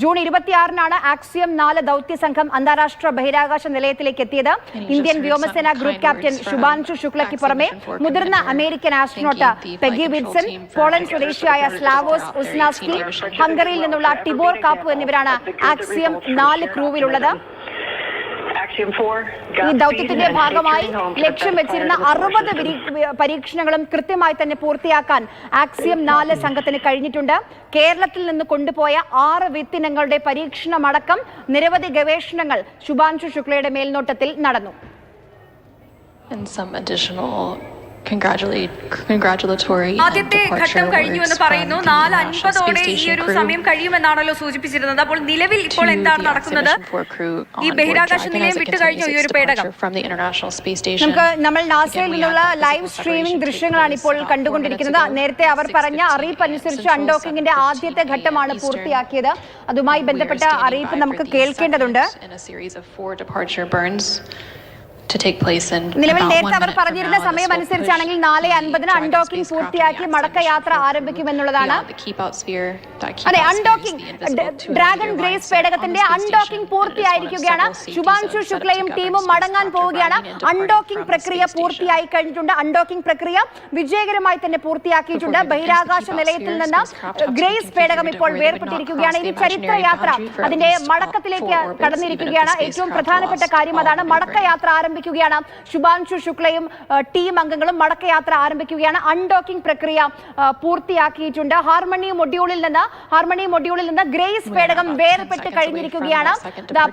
June ഇരുപത്തിയാറിനാണ് axiom നാല് ദൗത്യ സംഘം അന്താരാഷ്ട്ര ബഹിരാകാശ നിലയത്തിലേക്ക് എത്തിയത്. ഇന്ത്യൻ വ്യോമസേന ഗ്രൂപ്പ് ക്യാപ്റ്റൻ ശുഭാൻഷു ശുക്ലയ്ക്ക് പുറമെ മുതിർന്ന American astronaut Peggy Whitson Poland സ്വദേശിയായ സ്ലാവോസ് ഉസ്നാസ്കി ഹംഗറിയിൽ നിന്നുള്ള ടിബോർ കാപ്പു എന്നിവരാണ് ആക്സിയം നാല് ക്രൂവിലുള്ളത്. ഈ ദൗത്യത്തിന്റെ ഭാഗമായി ലക്ഷ്യം വെച്ചിരുന്ന അറുപത് പരീക്ഷണങ്ങളും കൃത്യമായി തന്നെ പൂർത്തിയാക്കാൻ ആക്സിയം നാല് സംഘത്തിന് കഴിഞ്ഞിട്ടുണ്ട്. കേരളത്തിൽ നിന്ന് കൊണ്ടുപോയ ആറ് വിത്തിനങ്ങളുടെ പരീക്ഷണമടക്കം നിരവധി ഗവേഷണങ്ങൾ ശുഭാംശു ശുക്ലയുടെ മേൽനോട്ടത്തിൽ നടന്നു. And some additional ആദ്യത്തെ ഘട്ടം കഴിഞ്ഞു എന്ന് പറയുന്നു. നാല് അൻപതോടെ ഈ ഒരു സമയം കഴിയുമെന്നാണല്ലോ സൂചിപ്പിച്ചിരുന്നത്. അപ്പോൾ നിലവിൽ ഇപ്പോൾ എന്താണ് നടക്കുന്നത്? ഈ ബഹിരാകാശ നിലയം വിട്ടു കഴിഞ്ഞ ഈ ഒരു പേടകം. നമുക്ക് നമ്മൾ നാസയിൽ നിന്നുള്ള ലൈവ് സ്ട്രീമിംഗ് ദൃശ്യങ്ങളാണ് ഇപ്പോൾ കണ്ടുകൊണ്ടിരിക്കുന്നത്. നേരത്തെ അവർ പറഞ്ഞ അറിയിപ്പ് അനുസരിച്ച് അൺഡോക്കിങ്ങിന്റെ ആദ്യത്തെ ഘട്ടമാണ് പൂർത്തിയാക്കിയത്. അതുമായി ബന്ധപ്പെട്ട അറിയിപ്പ് നമുക്ക് കേൾക്കേണ്ടതുണ്ട്. നിലവിൽ നേരത്തെ അവർ പറഞ്ഞിരുന്ന സമയം അനുസരിച്ചാണെങ്കിൽ നാലേ അൻപതിന് അൺഡോക്കിംഗ് പൂർത്തിയാക്കി മടക്ക യാത്ര ആരംഭിക്കുമെന്നുള്ളതാണ്. അതെ അൺഡോക്കിംഗ് ഡ്രാഗൺ ഗ്രേസ് പേടകത്തിന്റെ അൺഡോക്കിംഗ് പൂർത്തിയായിരിക്കുകയാണ്. ശുഭാംശു ശുക്ലയും ടീമും മടങ്ങാൻ പോവുകയാണ്. അൺഡോക്കിംഗ് പ്രക്രിയ പൂർത്തിയായി കഴിഞ്ഞിട്ടുണ്ട്. അൺഡോക്കിംഗ് പ്രക്രിയ വിജയകരമായി തന്നെ പൂർത്തിയാക്കിയിട്ടുണ്ട്. ബഹിരാകാശ നിലയത്തിൽ നിന്ന് ഗ്രേസ് പേടകം ഇപ്പോൾ വേർപെട്ടിരിക്കുകയാണ്. ഇനി ചരിത്ര യാത്ര അതിന്റെ മടക്കത്തിലേക്ക് കടന്നിരിക്കുകയാണ്. ഏറ്റവും പ്രധാനപ്പെട്ട കാര്യം അതാണ് മടക്ക യാത്ര ആരംഭിച്ചു ആരംഭിക്കുകയാണ്. ശുഭാംശു ശുക്ലയും ടീം അംഗങ്ങളും മടക്കയാത്ര ആരംഭിക്കുകയാണ്. അൺഡോക്കിംഗ് പ്രക്രിയ പൂർത്തിയാക്കിയിട്ടുണ്ട്. ഹാർമണി മൊഡ്യൂളിൽ നിന്ന് ഹാർമണി മൊഡ്യൂളിൽ നിന്ന് ഗ്രേസ് പേടകം about 10 വേർപെട്ട് കഴിഞ്ഞിരിക്കുകയാണ്.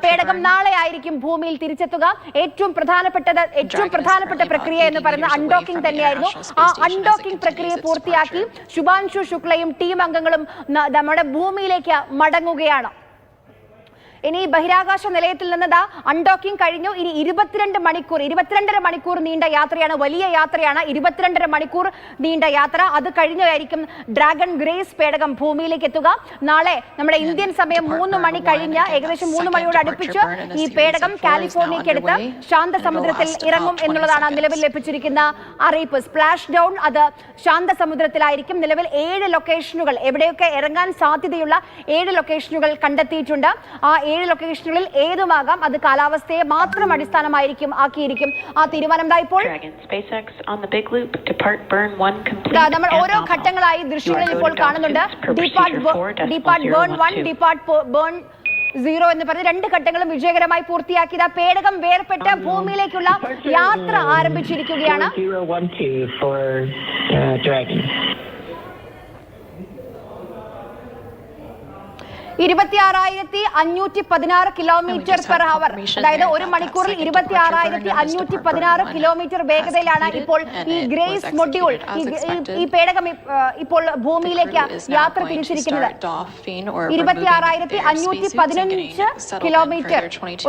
പേടകം നാളെ ആയിരിക്കും ഭൂമിയിൽ തിരിച്ചെത്തുക. ഏറ്റവും പ്രധാനപ്പെട്ടത് ഏറ്റവും പ്രധാനപ്പെട്ട പ്രക്രിയ എന്ന് 80 പറയുന്നത് അൺഡോക്കിംഗ് തന്നെയായിരുന്നു. ആ അൺഡോക്കിംഗ് പ്രക്രിയ പൂർത്തിയാക്കി ശുഭാംശു ശുക്ലയും ടീം അംഗങ്ങളും നമ്മുടെ ഭൂമിയിലേക്ക് മടങ്ങുകയാണ്. ഇനി ബഹിരാകാശ നിലയത്തിൽ നിന്ന് ദാ അൺഡോക്കിംഗ് കഴിഞ്ഞു. ഇനി ഇരുപത്തിരണ്ട് മണിക്കൂർ ഇരുപത്തിരണ്ടര മണിക്കൂർ നീണ്ട യാത്രയാണ് വലിയ യാത്രയാണ്. ഇരുപത്തിരണ്ടര മണിക്കൂർ നീണ്ട യാത്ര. അത് കഴിഞ്ഞായിരിക്കും ഡ്രാഗൺ ഗ്രേസ് പേടകം ഭൂമിയിലേക്ക് എത്തുക. നാളെ നമ്മുടെ ഇന്ത്യൻ സമയം മൂന്ന് മണി കഴിഞ്ഞ ഏകദേശം മൂന്ന് മണിയോട് അടുപ്പിച്ച് ഈ പേടകം കാലിഫോർണിയക്ക് അടുത്ത് ശാന്തസമുദ്രത്തിൽ ഇറങ്ങും എന്നുള്ളതാണ് നിലവിൽ ലഭിച്ചിരിക്കുന്ന അറിയിപ്പ്. സ്പ്ലാഷ് ഡൗൺ അത് ശാന്തസമുദ്രത്തിലായിരിക്കും നിലവിൽ ഏഴ് ലൊക്കേഷനുകൾ എവിടെയൊക്കെ ഇറങ്ങാൻ സാധ്യതയുള്ള ഏഴ് ലൊക്കേഷനുകൾ കണ്ടെത്തിയിട്ടുണ്ട്. ആ ഏഴ് ലൊക്കേഷനുകളിൽ ഏതുമാകാം? അത് കാലാവസ്ഥയെ മാത്രം അടിസ്ഥാനമായിരിക്കും ആക്കിയിരിക്കും. ആ തീരുമാനം ഇപ്പോൾ? Dragon SpaceX on the Big Loop. Depart burn one complete. ദാ നമ്മൾ ഓരോ ഘട്ടങ്ങളായി ദൃശ്യങ്ങളിൽ ഇപ്പോൾ കാണുന്നുണ്ട്. Depart depart burn one one depart burn zero എന്ന് പറഞ്ഞ് രണ്ട് ഘട്ടങ്ങളും വിജയകരമായി പൂർത്തിയാക്കിയത് പേടകം വേർപെട്ട് ഭൂമിയിലേക്കുള്ള യാത്ര ആരംഭിച്ചിരിക്കുകയാണ്. ഇരുപത്തി ആറായിരത്തി അഞ്ഞൂറ്റി പതിനാറ് കിലോമീറ്റർ പെർ ഹവർ അതായത് ഒരു മണിക്കൂറിൽ ഇരുപത്തി ആറായിരത്തി അഞ്ഞൂറ്റി പതിനാറ് കിലോമീറ്റർ വേഗതയിലാണ് ഇപ്പോൾ ഈ ഗ്രേസ് മൊഡ്യൂൾ ഈ പേടകം ഇപ്പോൾ ഭൂമിയിലേക്ക് യാത്ര തിരിച്ചിരിക്കുന്നത്. ഇരുപത്തി ആറായിരത്തി കിലോമീറ്റർ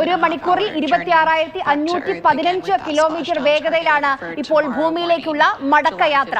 ഒരു മണിക്കൂറിൽ ഇരുപത്തി ആറായിരത്തി അഞ്ഞൂറ്റി പതിനഞ്ച് കിലോമീറ്റർ വേഗതയിലാണ് ഇപ്പോൾ ഭൂമിയിലേക്കുള്ള മടക്കയാത്ര